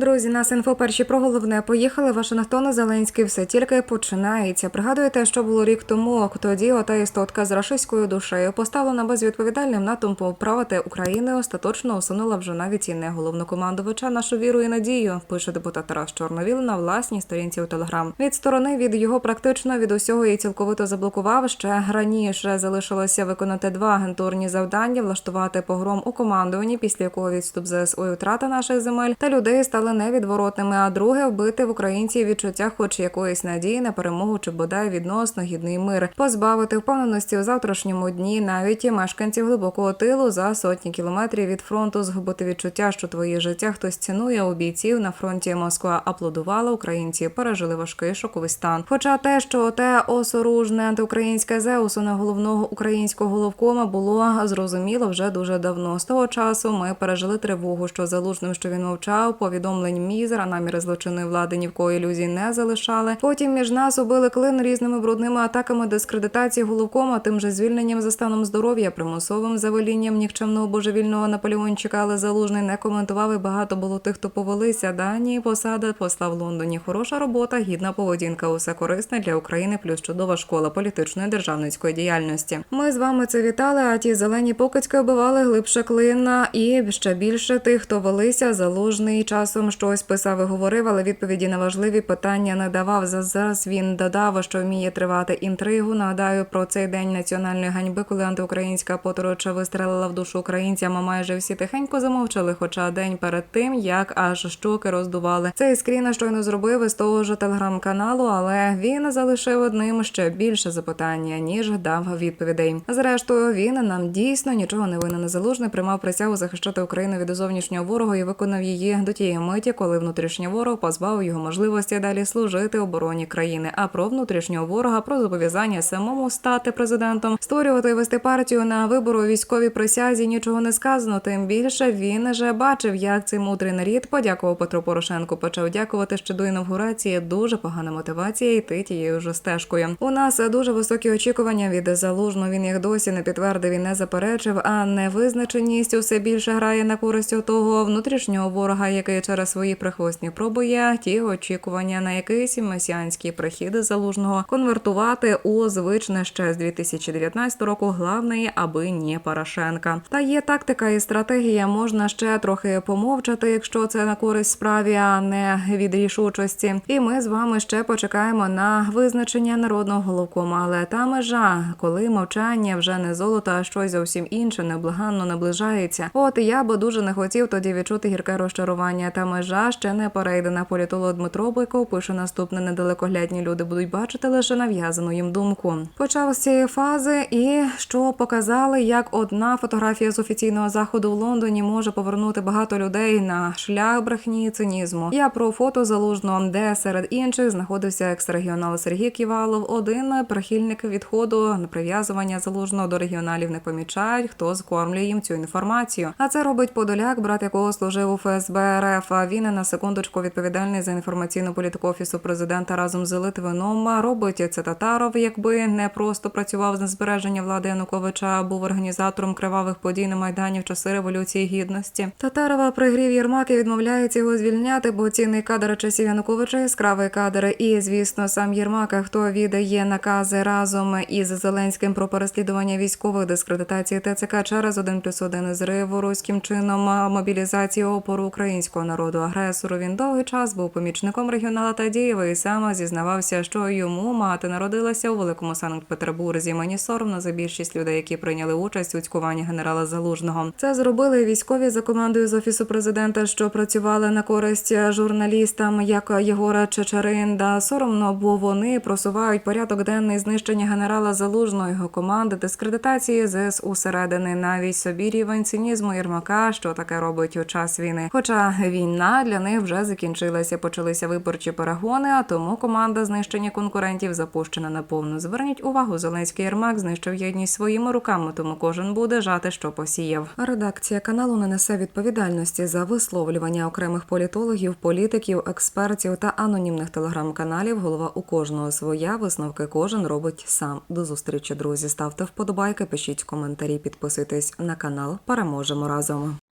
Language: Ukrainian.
Друзі, нас інфо перші про головне. Поїхали Вашингтон, Зеленський. Все тільки починається. Пригадуєте, що було рік тому. Тоді ота істотка з рашистською душею поставлена безвідповідальним натовпом правити України. Остаточно усунула вже навіть і не головнокомандувача нашу віру і надію. Пише депутат Тарас Чорновіл на власній сторінці у Телеграм. Від сторони від його практично від усього і цілковито заблокував. Ще раніше залишилося виконати два агентурні завдання: влаштувати погром у командуванні, після якого відступ ЗСУ і втрата наших земель та людей стали невідворотними. А друге вбити в українців відчуття, хоч якоїсь надії на перемогу чи бодай відносно гідний мир, позбавити впевненості у завтрашньому дні навіть і мешканців глибокого тилу за сотні кілометрів від фронту, згубити відчуття, що твоє життя хтось цінує у бійців на фронті. Москва аплодувала українці, пережили важкий шоковий стан. Хоча те, що те осоружне антиукраїнське зеусу на головного українського головкома було зрозуміло вже дуже давно. З того часу ми пережили тривогу, що залужним, що він мовчав, повідомлень мізера, наміри злочинної влади ні в кої ілюзій не залишали. Потім між нас убили клин різними брудними атаками дискредитації головкома, тим же звільненням за станом здоров'я, примусовим завелінням нікчемного божевільного Наполеончика, але залужний не коментував і багато було тих, хто повелися. Дані посада посла в Лондоні. Хороша робота, гідна поведінка, усе корисне для України, плюс чудова школа політичної державницької діяльності. Ми з вами це вітали. А ті зелені покидьки обивали глибше клина і ще більше тих, хто велися залужний часом щось писав і говорив, але відповіді на важливі питання не давав. За- Зараз він додав, що вміє тривати інтригу. Нагадаю про цей день національної ганьби, коли антиукраїнська потороча вистрелила в душу українцям. а Майже всі тихенько замовчали. Хоча день перед тим, як аж щоки роздували. Цей скрін щойно зробив із того ж телеграм-каналу, але він залишив одним ще більше запитання, ніж дав відповідей. Зрештою, він нам дійсно нічого не винен. Залужний приймав присягу захищати Україну від зовнішнього ворога і виконав її до тієї миті, коли внутрішній ворог позбавив його можливості далі служити обороні країни. А про внутрішнього ворога про зобов'язання самому стати президентом, створювати і вести партію на вибору військовій присязі нічого не сказано. Тим більше він же бачив, як цей мудрий нарід подякував Петру Порошенку. Почав дякувати ще до інавгурації. Дуже погана мотивація йти тією ж стежкою. У нас дуже високі очікування від залужного. Він їх досі не підтвердив і не заперечив. А невизначеність усе більше грає на користь того внутрішнього ворога, який через свої прихвостні пробує ті очікування на якийсь месіанський прихід залужного конвертувати у звичне ще з 2019 року. Главне, аби не Порошенка. Та є тактика і стратегія. Можна ще трохи помовчати, якщо це на користь справі, а не від рішучості. І ми з вами ще почекаємо на визначення народного головкома. Але та межа, коли мовчання вже не золото, а щось зовсім інше, неблаганно наближається. От я би дуже не хотів тоді відчути гірке розчарування. Та межа ще не перейдена. Політолог Дмитро Бойков пише наступне: недалекоглядні люди будуть бачити лише нав'язану їм думку. Почав з цієї фази, і що показали, як одна фотографія з офіційного заходу в Лондоні може повернути багато людей на шлях брехні і цинізму. Я про фото залужно, де серед інших знаходився екс-регіонал Сергій Ківалов. Один прихильник відходу на прив'язування залужного до регіоналів не помічають, хто скормлює їм цю інформацію. А це робить Подоляк, брат якого служив у ФСБ РФ. Він на секундочку відповідальний за інформаційну політику офісу президента разом з Литвином. Робить це Татаров, якби не просто працював на збереження влади Януковича, а був організатором кривавих подій на майдані в часи революції гідності. Татарова пригрів Єрмак і відмовляється його звільняти, бо цінний кадр часів Януковича яскравий кадр. І звісно, сам Єрмак, хто віддає накази разом із Зеленським про переслідування військових дискредитації ТЦК через один плюс один зриву руським чином мобілізації опору українського народу агресору. Він довгий час був помічником регіонала Тадієва і сам зізнавався, що йому мати народилася у великому Санкт-Петербурзі. Мені соромно за більшість людей, які прийняли участь у цькуванні генерала Залужного. Це зробили військові за командою з офісу президента, що працювали на користь журналістам, як Єгора Чечеринда. Соромно, бо вони просувають порядок денний знищення генерала Залужного його команди, дискредитації ЗСУ середини, навіть собі рівень цинізму Єрмака, що таке робить у час війни. Хоча війна для них вже закінчилася, почалися виборчі перегони, а тому команда знищення конкурентів запущена на повну. Зверніть увагу, Зеленський Єрмак знищив єдність своїми руками, тому кожен буде жати, що посіяв. Редакція каналу не несе відповідальності за висловлювання окремих політологів, політиків, експертів та анонімних телеграм-каналів. Голова у кожного своя висновки кожен робить сам. До зустрічі, друзі. Ставте вподобайки, пишіть коментарі, підписуйтесь на канал. Переможемо разом.